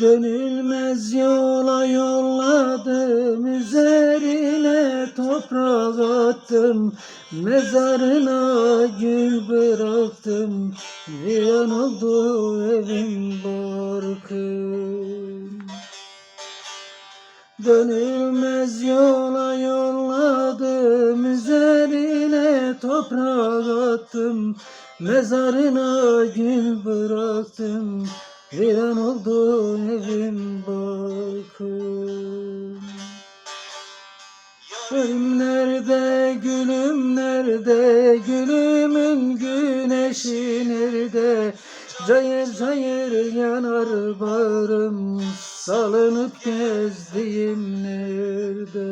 Dönülmez yola yolladım Üzerine toprak attım Mezarına gül bıraktım. Viran oldu evim barkım. Dönülmez yola yolladım Üzerine toprak attım. Mezarına gül bıraktım Viran oldu evim barkım Gülüm nerede, gülüm nerede, gülümün güneşi nerede? Cayır cayır yanar bağrım, salınıp gezdiğim nerede?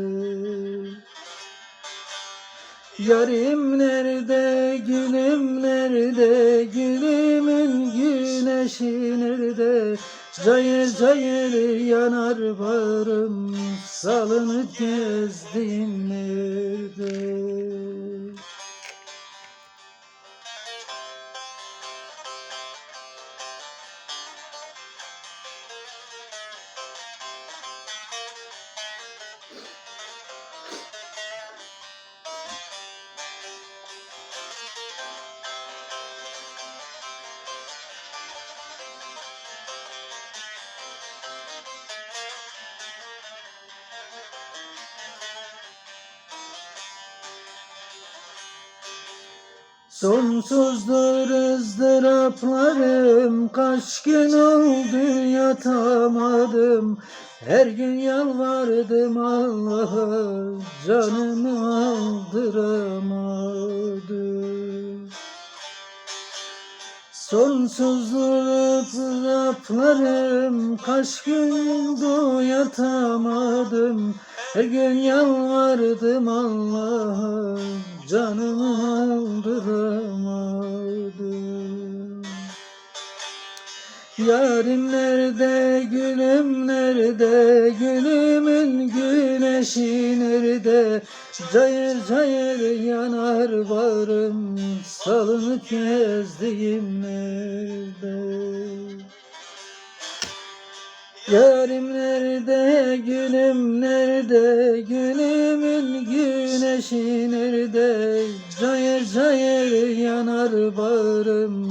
Yarim nerede, gülüm nerede, gülümün güneşi? Cayır cayır yanar bağrım, salınıp gezdiğim nerede? Sonsuzdur ızdıraplarım Kaç gün oldu yatamadım. Her gün yalvardım Allah'a Canımı aldıramadım. Sonsuzdur ızdıraplarım Kaç gün oldu yatamadım. Her gün yalvardım Allah'a Canımı Yarim nerede, gülüm nerede, gülümün güneşi nerede? Cayır cayır yanar bağrım, salınıp gezdiğim nerede? Yarim nerede, gülüm nerede, gülümün güneşi nerede? Cayır cayır yanar bağrım,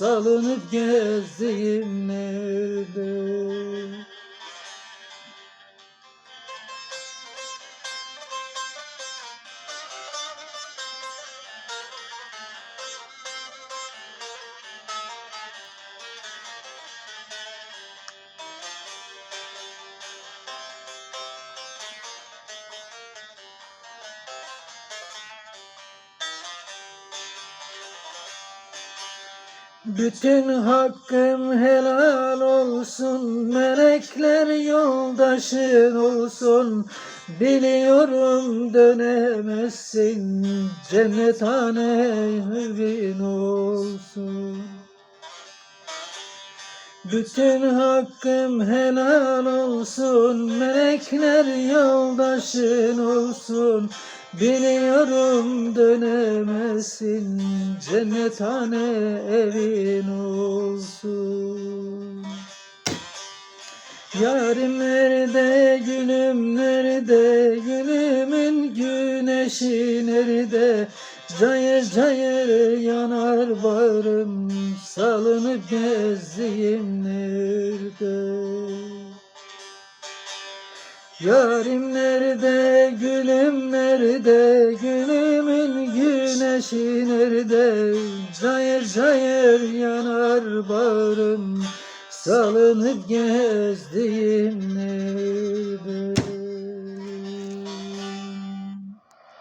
salınıp gezdiğim nerede? Bütün hakkım helal olsun, melekler yoldaşın olsun. Biliyorum dönemezsin, cennethane evin olsun. Bütün hakkım helal olsun, melekler yoldaşın olsun. Biliyorum dönemezsin, cennethane evin olsun. Yarim nerede, gülüm nerede, gülümün güneşi nerede? Cayır cayır yanar bağrım, salınıp gezdiğim nerede? Yarim nerede, gülüm nerede, gülümün güneşi nerede? Cayır cayır yanar bağrım, salınıp gezdiğim nerede?